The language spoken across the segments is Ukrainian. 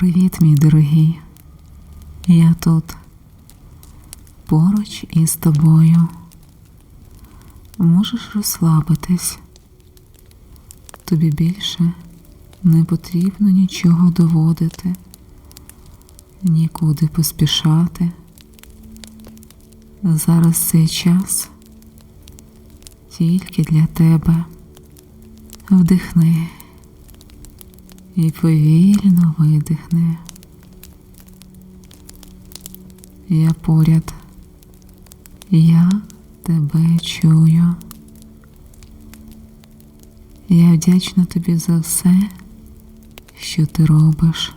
Привіт, мій дорогий. Я тут поруч із тобою. Можеш розслабитись. Тобі більше не потрібно нічого доводити, нікуди поспішати. Зараз цей час тільки для тебе. Вдихни і повільно видихни. Я поряд. Я тебе чую. Я вдячна тобі за все, що ти робиш.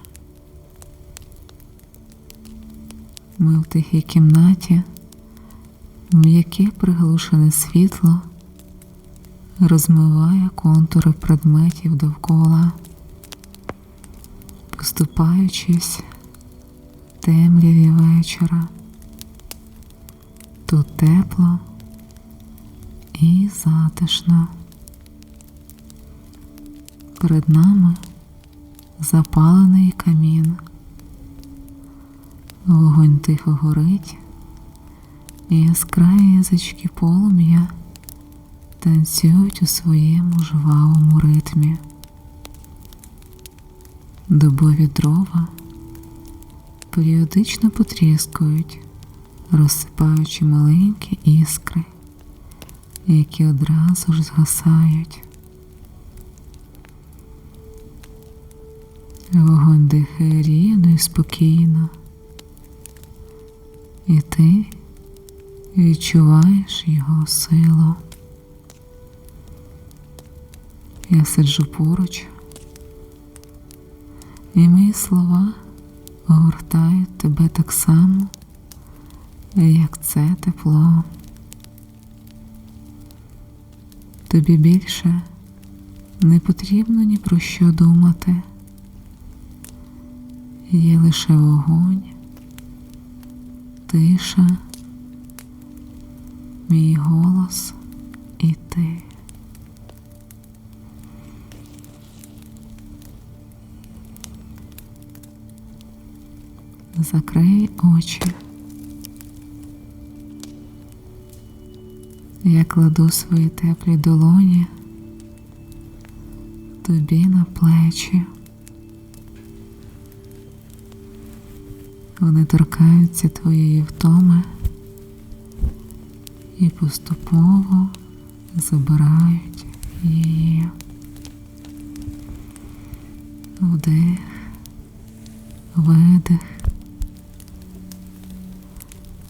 Ми в тихій кімнаті, м'яке приглушене світло розмиває контури предметів довкола, поступаючись темряві вечора. Тут тепло і затишно. Перед нами запалений камін. Вогонь тихо горить, і яскраві язички полум'я танцюють у своєму жвавому ритмі. Дубові дрова періодично потріскують, розсипаючи маленькі іскри, які одразу ж згасають. Вогонь дихає рівно і спокійно, і ти відчуваєш його силу. Я сиджу поруч, і мої слова огортають тебе так само, як це тепло. Тобі більше не потрібно ні про що думати. Є лише вогонь, тиша, мій голос і ти. Закрий очі. Я кладу свої теплі долоні тобі на плечі. Вони торкаються твоєї втоми і поступово забирають її. Вдих, видих.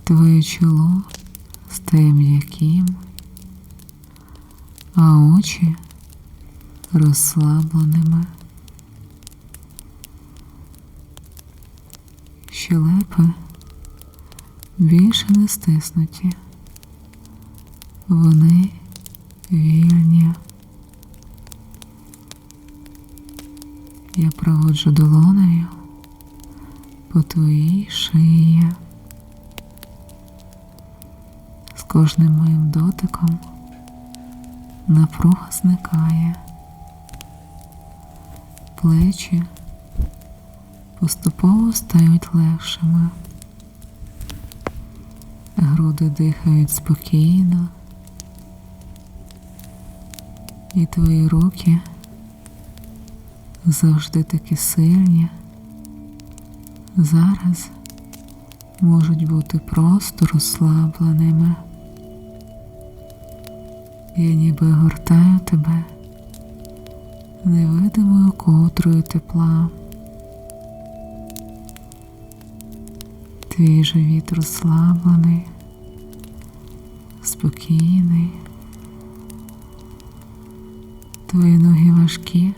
Твоє чоло стає м'яким, а очі розслабленими. Щелепи більше не стиснуті. Вони вільні. Я проводжу долонею по твоїй шиї. Кожним моїм дотиком напруга зникає, плечі поступово стають легшими, груди дихають спокійно, і твої руки завжди такі сильні, зараз можуть бути просто розслабленими. Я ніби гортаю тебе невидимою ковдрою тепла. Твій живіт розслаблений, спокійний, твої ноги важкі,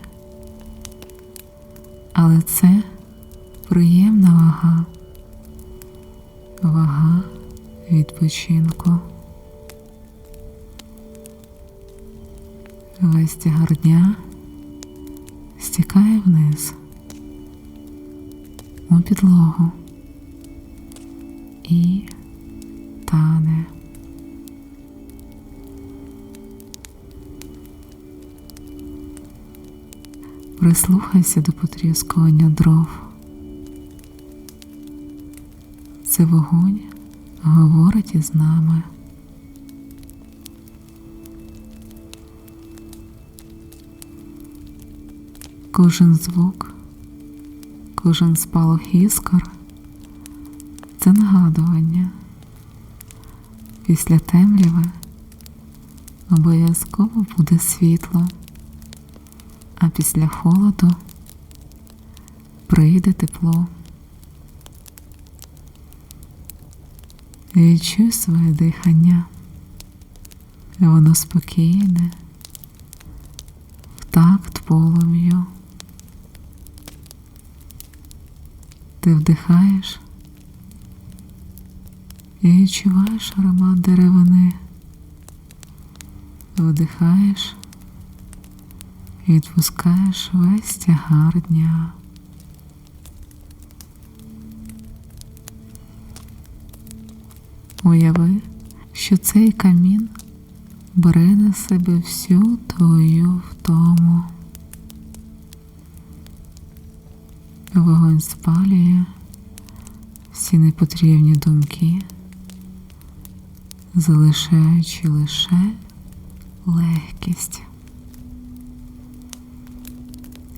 але це приємна вага, вага відпочинку. Весь тягар дня стікає вниз у підлогу і тане. Прислухайся до потріскування дров. Це вогонь говорить із нами. Кожен звук, кожен спалах іскор це нагадування. Після темряви обов'язково буде світло, а після холоду прийде тепло. Відчуй своє дихання. Воно спокійне, в такт полум'ю. Ти вдихаєш і відчуваєш аромат деревини. Вдихаєш і відпускаєш весь тягар дня. Уяви, що цей камін бере на себе всю твою втому. Вогонь спалює всі непотрібні думки, залишаючи лише легкість.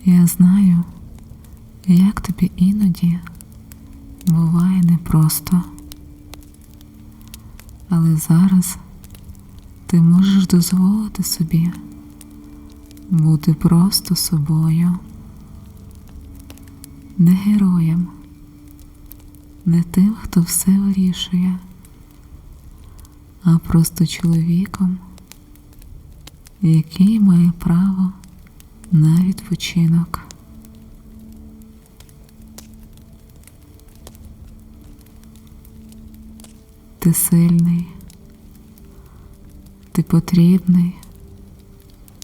Я знаю, як тобі іноді буває непросто. Але зараз ти можеш дозволити собі бути просто собою, не героєм, не тим, хто все вирішує, а просто чоловіком, який має право на відпочинок. Ти сильний, ти потрібний,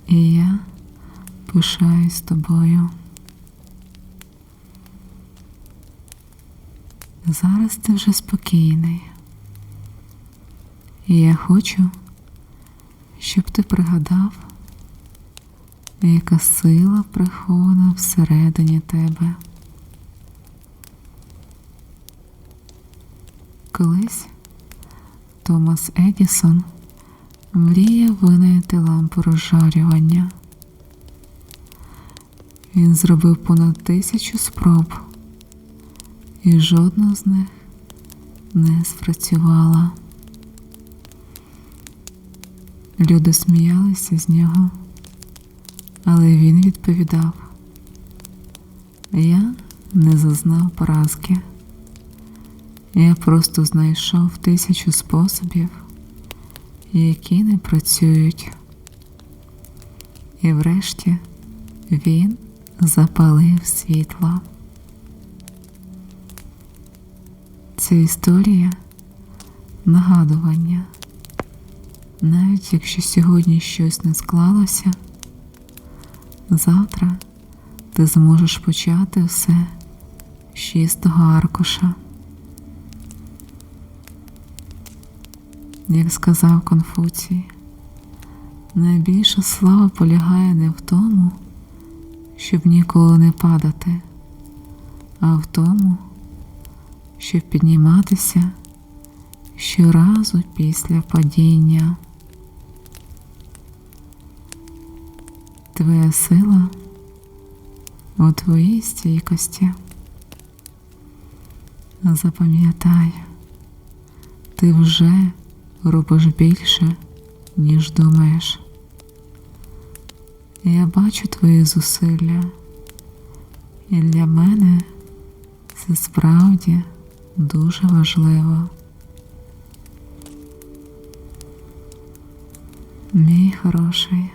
і я пишаюсь тобою. Зараз ти вже спокійний, і я хочу, щоб ти пригадав, яка сила прихована всередині тебе. Колись Томас Едісон мріяв винайти лампу розжарювання. Він зробив понад тисячу спроб, і жодна з них не спрацювала. Люди сміялися з нього, але він відповідав: Я не зазнав поразки. Я просто знайшов тисячу способів, які не працюють. І врешті він запалив світло. Ця історія нагадування. Навіть якщо сьогодні щось не склалося, завтра ти зможеш почати все з чистого аркуша. Як сказав Конфуцій, найбільша слава полягає не в тому, щоб ніколи не падати, а в тому, щоб підніматися щоразу після падіння. Твоя сила у твоїй стійкості. Запам'ятай, ти вже робиш більше, ніж думаєш. Я бачу твої зусилля, і для мене це справді дуже важливо. Мій хороший,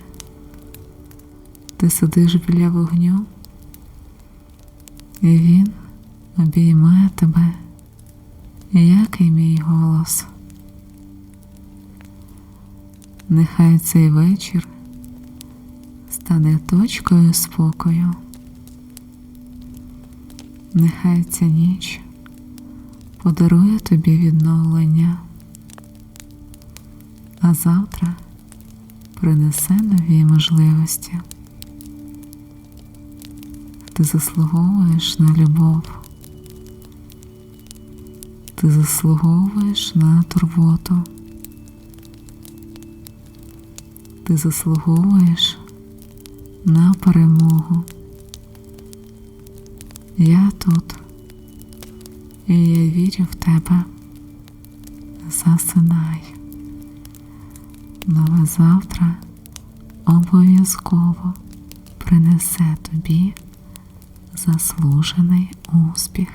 ти сидиш біля вогню, і він обіймає тебе, як і мій голос. Нехай цей вечір стане точкою спокою. Нехай ця ніч подарує тобі відновлення, а завтра принесе нові можливості. Ти заслуговуєш на любов. Ти заслуговуєш на турботу. Ти заслуговуєш на перемогу. Я тут, і я вірю в тебе. Засинай. Нове завтра обов'язково принесе тобі заслужений успіх.